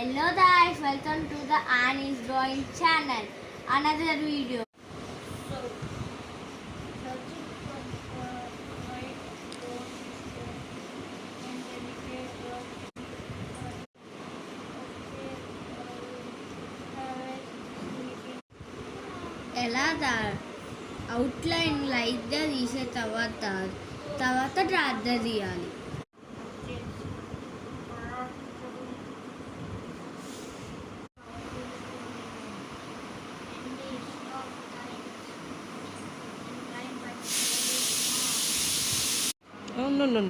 Hello guys, welcome to the Annie's Drawing channel. Another video. ఎలాగా outline లైట్గా తీసే తర్వాత తర్వాత డ్రాద్ద తీయాలి Oh, no, no, no.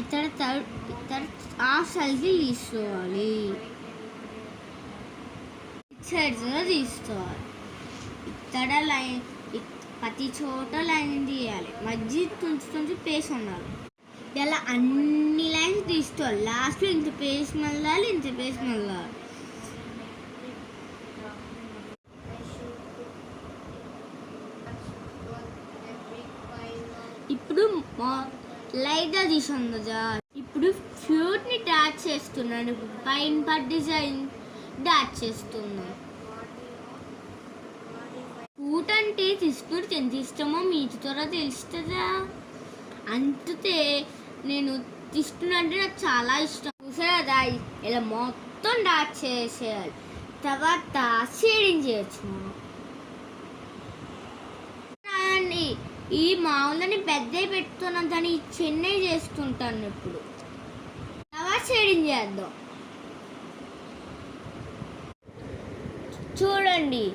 ఇతర థర్డ్ ఇతర హాఫ్ సైజ్కి తీసుకోవాలి సైడ్స్ తీసుకోవాలి ఇక్కడ లైన్ ఇక్- ప్రతి చోట లైన్ తీయాలి. మధ్య తుంచి తుంచి పేస్ ఉండాలి. ఇలా అన్ని లైన్స్ తీసుకోవాలి. లాస్ట్లో ఇంత పేస్ మళ్ళాలి ఇంత పేస్ మళ్ళాలి. ఇప్పుడు లైట్గా తీసాను కదా. ఇప్పుడు ఫ్రూట్ని డాట్ చేస్తున్నాను. పైన పట్ డిజైన్ డాట్ చేస్తున్నాను. అంటే తీసుకుని ఎంత ఇష్టమో మీకు త్వర తెలుస్తుందా? అంతే నేను తీసుకున్నంటే నాకు చాలా ఇష్టం. చూసారా కదా ఇలా మొత్తం డాట్ చేసేయాలి. తర్వాత షేడింగ్ చేయొచ్చు ఈ మామూలుని పెద్ద పెట్టుకున్నాను దాన్ని ఈ చెన్నై చేసుకుంటాను ఇప్పుడు. తర్వాత షేడింగ్ చేద్దాం. చూడండి.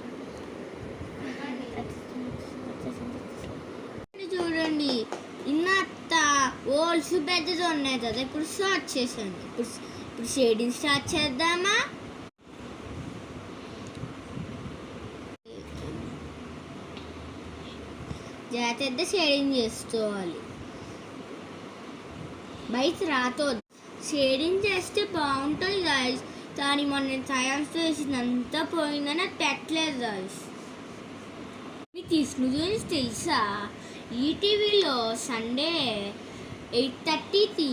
ఓల్స్ పెద్దది ఉన్నాయి కదా ఇప్పుడు స్టార్ట్ చేశాను ఇప్పుడు ఇప్పుడు షేడింగ్ స్టార్ట్ చేద్దామా? జాగ్రత్త షేడింగ్ చేసుకోవాలి. బయట రాతో షేడింగ్ చేస్తే బాగుంటుంది గాయస్ కానీ మొన్న సయాన్స్ చేసినంతా పోయిందని అది పెట్టలేదు గాయస్ మీకు తీసుకుని తెలుసా? ఈటీవీలో సండే ఎయిట్ థర్టీకి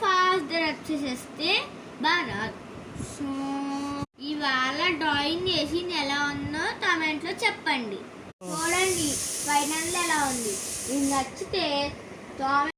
ఫాస్ట్ వచ్చేసేస్తే బాగా సో ఇవాళ డ్రాయింగ్ చేసింది ఎలా ఉందో కామెంట్లో చెప్పండి. చూడండి ఫైనల్ ఎలా ఉంది. మీకు నచ్చితే కామెంట్